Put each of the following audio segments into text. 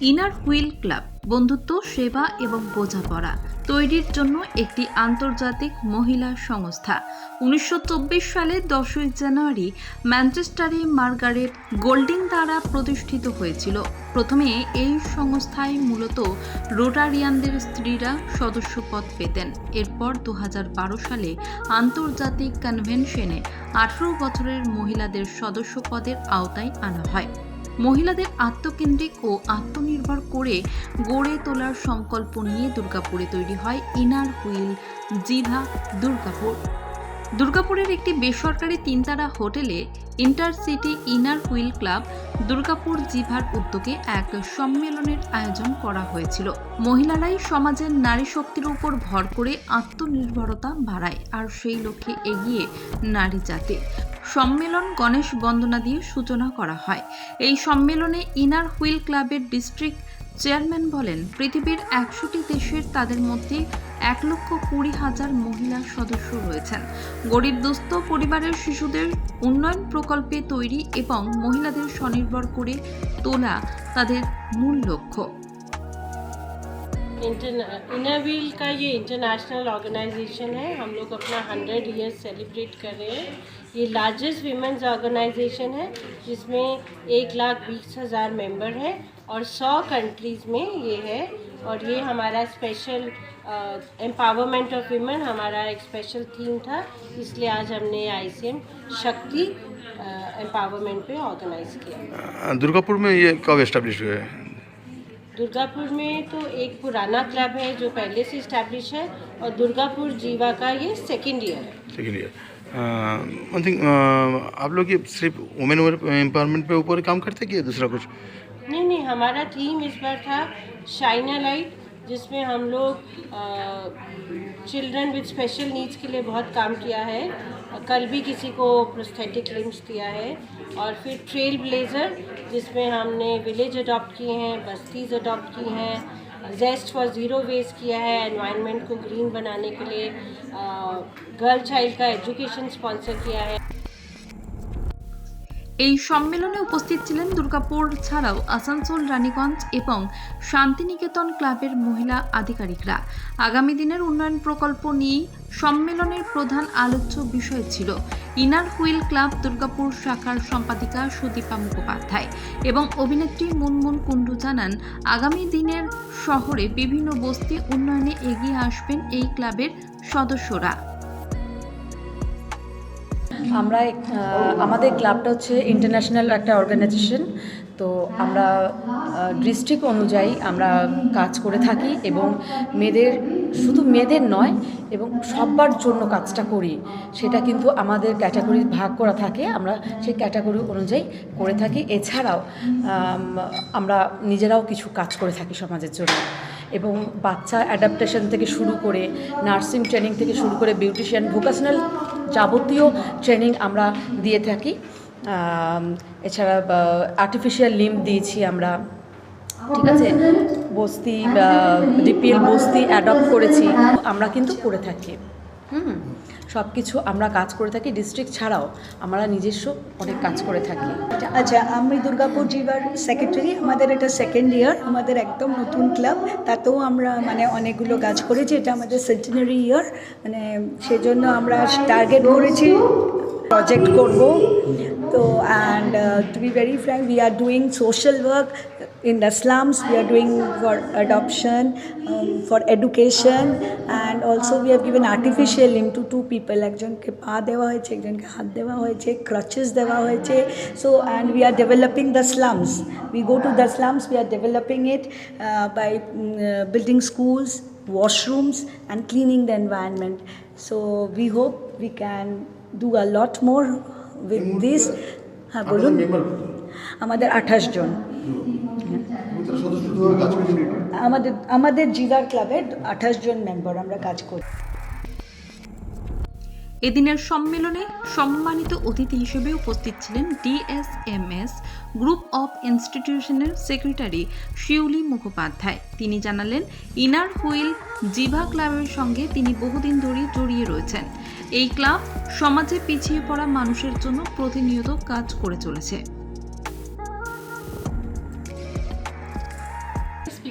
Inner wheel club বন্ধুত্ব, সেবা এবং বোঝাপড়া তৈরির জন্য একটি আন্তর্জাতিক মহিলা সংস্থা। উনিশশো চব্বিশ সালে দশই জানুয়ারি ম্যানচেস্টারে মার্গারেট গোল্ডিং দ্বারা প্রতিষ্ঠিত হয়েছিল। প্রথমে এই সংস্থায় মূলত রোটারিয়ানদের স্ত্রীরা সদস্যপদ পেতেন। এরপর দু হাজার বারো সালে আন্তর্জাতিক কনভেনশনে আঠারো বছরের মহিলাদের সদস্যপদের আওতায় আনা হয়। মহিলাদের আত্মকেন্দ্রিক ও আত্মনির্ভর করে গড়ে তোলার সংকল্প নিয়ে দুর্গাপুরে তৈরি হয় ইনার হুইল জিভা দুর্গাপুর। দুর্গাপুরের একটি বেসরকারি তিনতারা হোটেলে intercity inner wheel club Durgapur জিভার উদ্যোগে এক সম্মেলনের আয়োজন করা হয়েছিল। মহিলারাই সমাজের নারী শক্তির উপর ভর করে আত্মনির্ভরতা বাড়ায় আর সেই লক্ষ্যে এগিয়ে নারী জাতি। সম্মেলন গণেশ বন্দনা দিয়ে সূচনা করা হয় এই সম্মেলনে ইনার হুইল ক্লাবের ডিস্ট্রিক্ট চেয়ারম্যান বলেন পৃথিবীর একশোটি দেশের তাদের মধ্যে এক লক্ষ কুড়ি হাজার মহিলা সদস্য রয়েছেন গরিব দুস্থ পরিবারের শিশুদের উন্নয়ন প্রকল্পে তৈরি এবং মহিলাদের স্বনির্ভর করে তোলা তাদের মূল লক্ষ্য इनर व्हील का ये इंटरनेशनल ऑर्गेनाइजेशन है हम लोग अपना हंड्रेड ईयर्स सेलिब्रेट कर रहे हैं ये लार्जेस्ट वीमेंस ऑर्गेनाइजेशन है, जिसमें एक लाख बीस हज़ार मेंबर हैं और सौ कंट्रीज़ में ये है और ये हमारा स्पेशल एम्पावरमेंट ऑफ़ वीमेन हमारा एक स्पेशल थीम था, इसलिए आज हमने आईसीएम शक्ति एम्पावरमेंट पे ऑर्गेनाइज किया। दुर्गापुर में ये कब इस्टेब्लिश हुए? हैं दुर्गापुर में तो एक पुराना क्लब है जो पहले से इस्टेब्लिश है और दुर्गापुर जीवा का ये सेकेंड ईयर है। सेकेंड ईयर वन थिंग आप लोग ये सिर्फ़ वुमेन एम्पावरमेंट पे ऊपर काम करते हैं कि दूसरा कुछ? नहीं नहीं हमारा थीम इस बार था शाइना लाइट जिसमें हम लोग चिल्ड्रन विद स्पेशल नीड्स के लिए बहुत काम किया है। कल भी किसी को प्रोस्थेटिक लिम्स दिया है और फिर ट्रेल ब्लेज़र जिसमें हमने विलेज अडॉप्ट किए हैं, बस्तीज अडॉप्ट की हैं जेस्ट फॉर ज़ीरो वेस्ट किया है एनवायरनमेंट को ग्रीन बनाने के लिए गर्ल चाइल्ड का एजुकेशन स्पॉन्सर किया है। এই সম্মেলনে উপস্থিত ছিলেন দুর্গাপুর ছাড়াও আসানসোল, রানীগঞ্জ এবং শান্তিনিকেতন ক্লাবের মহিলা আধিকারিকরা। আগামী দিনের উন্নয়ন প্রকল্প নিয়ে সম্মেলনের প্রধান আলোচ্য বিষয় ছিল ইনার হুইল ক্লাব দুর্গাপুর শাখার সম্পাদিকা সুদীপা মুখোপাধ্যায় এবং অভিনেত্রী মুনমুন কুণ্ডু জানান, আগামী দিনের শহরে বিভিন্ন বস্তি উন্নয়নে এগিয়ে আসবেন এই ক্লাবের সদস্যরা। আমরা আমাদের ক্লাবটা হচ্ছে ইন্টারন্যাশনাল একটা অর্গানাইজেশন তো আমরা ডিস্ট্রিক্ট অনুযায়ী আমরা কাজ করে থাকি এবং মেয়েদের, শুধু মেয়েদের নয়, এবং সবার জন্য কাজটা করি। সেটা কিন্তু আমাদের ক্যাটাগরি ভাগ করা থাকে, আমরা সেই ক্যাটাগরি অনুযায়ী করে থাকি। এছাড়াও আমরা নিজেরাও কিছু কাজ করে থাকি সমাজের জন্য। এবং বাচ্চা অ্যাডাপ্টেশন থেকে শুরু করে নার্সিং ট্রেনিং থেকে শুরু করে বিউটিশিয়ান ভোকেশনাল যাবতীয় ট্রেনিং আমরা দিয়ে থাকি। এছাড়া আর্টিফিশিয়াল লিম দিয়েছি আমরা। ঠিক আছে? বস্তি ডিপিএল বস্তি অ্যাডপ্ট করেছি। আমরা কিন্তু করে থাকি। হুম সব কিছু আমরা কাজ করে থাকি ডিস্ট্রিক্ট ছাড়াও, আমরা নিজস্ব অনেক কাজ করে থাকি। আচ্ছা আমি দুর্গাপুর জিবার সেক্রেটারি আমাদের এটা সেকেন্ড ইয়ার আমাদের একদম নতুন ক্লাব তাতেও আমরা মানে অনেকগুলো কাজ করেছি, এটা আমাদের সেন্টিনারি ইয়ার মানে সেজন্য আমরা টার্গেট করেছি প্রজেক্ট করব। তো and to be very frank we are doing social work in the slums we are doing for adoption um, for education and also we have given artificial limb to two people একজনকে পা দেওয়া হয়েছে একজনকে হাত দেওয়া হয়েছে ক্রাচেস দেওয়া হয়েছে so and we are developing the slums we go to the slums we are developing it uh, by mm, uh, building schools washrooms and cleaning the environment so we hope we can do a lot more with this হ্যাঁ বলুন আমাদের আঠাশ জন আমাদের আমাদের জিগার ক্লাবের আঠাশ জন member আমরা কাজ করি। এদিনের সম্মেলনে সম্মানিত অতিথি হিসেবে উপস্থিত ছিলেন ডিএসএমএস গ্রুপ অফ ইনস্টিটিউশনের সেক্রেটারি শিউলি মুখোপাধ্যায়। তিনি জানালেন, ইনার হুইল জিভা ক্লাবের সঙ্গে তিনি বহুদিন ধরেই জড়িয়ে রয়েছেন। এই ক্লাব সমাজে পিছিয়ে পড়া মানুষের জন্য প্রতিনিয়ত কাজ করে চলেছে।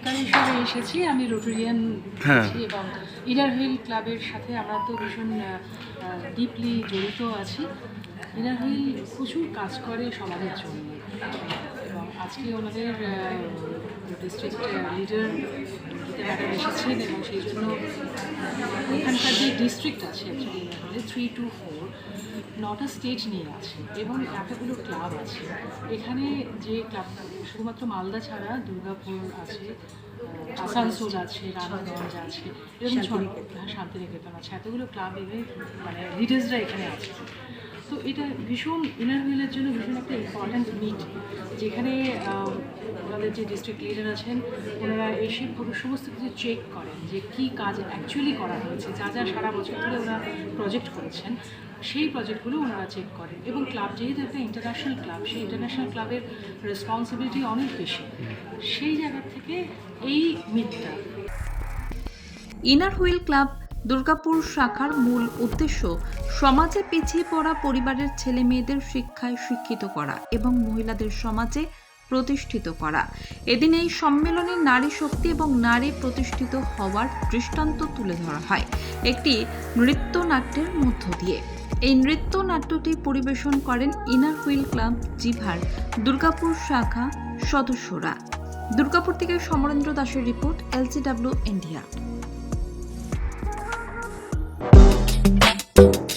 কর্মকর্তা হিসেবে এসেছি আমি রোটোরিয়ান হ্যাঁ। এবং ইনার হুইল ক্লাবের সাথে আমরা তো ভীষণ ডিপলি জড়িত আছি ইনার হুইল প্রচুর কাজ করে সমাজের জন্য আজকে ওনাদের ডিস্ট্রিক্ট লিডার ম্যাডাম এসেছেন এবং সেই জন্য এখানকার যে ডিস্ট্রিক্ট আছে অ্যাকচুয়ালি থ্রি টু ফোর নটা স্টেট নিয়ে আছে এবং এতগুলো ক্লাব আছে। এখানে যে ক্লাব শুধুমাত্র মালদা ছাড়া দুর্গাপুর আছে আসানসোল আছে রানাগঞ্জ আছে এরকম হ্যাঁ, শান্তিনিকেতন আছে। এতগুলো ক্লাব এদের মানে লিডার্সরা এখানে আছে। তো এটা ভীষণ ইনার হুইলের জন্য ভীষণ একটা ইম্পর্ট্যান্ট মিট যেখানে ওনাদের যে ডিস্ট্রিক্ট লিডার আছেন, ওনারা এসে পুরো সমস্ত কিছু চেক করেন যে কী কাজ অ্যাকচুয়ালি করা হয়েছে, যা যা সারা বছর ধরে ওনারা প্রজেক্ট করেছেন, সেই প্রজেক্টগুলো ওনারা চেক করেন। এবং ক্লাব যেহেতু একটা ইন্টারন্যাশনাল ক্লাব সেই ইন্টারন্যাশনাল ক্লাবের রেসপন্সিবিলিটি অনেক বেশি। সেই জায়গা থেকে এই মিটটা ইনার হুইল ক্লাব দুর্গাপুর শাখার মূল উদ্দেশ্য সমাজে পিছিয়ে পড়া পরিবারের ছেলে মেয়েদের শিক্ষায় শিক্ষিত করা এবং মহিলাদের সমাজে প্রতিষ্ঠিত করা। এদিন এই সম্মেলনে নারী শক্তি এবং নারী প্রতিষ্ঠিত হওয়ার দৃষ্টান্ত তুলে ধরা হয়। একটি নৃত্যনাট্যের মধ্য দিয়ে। এই নৃত্যনাট্যটি পরিবেশন করেন ইনার হুইল ক্লাব জিভার দুর্গাপুর শাখা সদস্যরা। দুর্গাপুর থেকে সমরেন্দ্র দাসের রিপোর্ট এলসিডাব্লিউ ইন্ডিয়া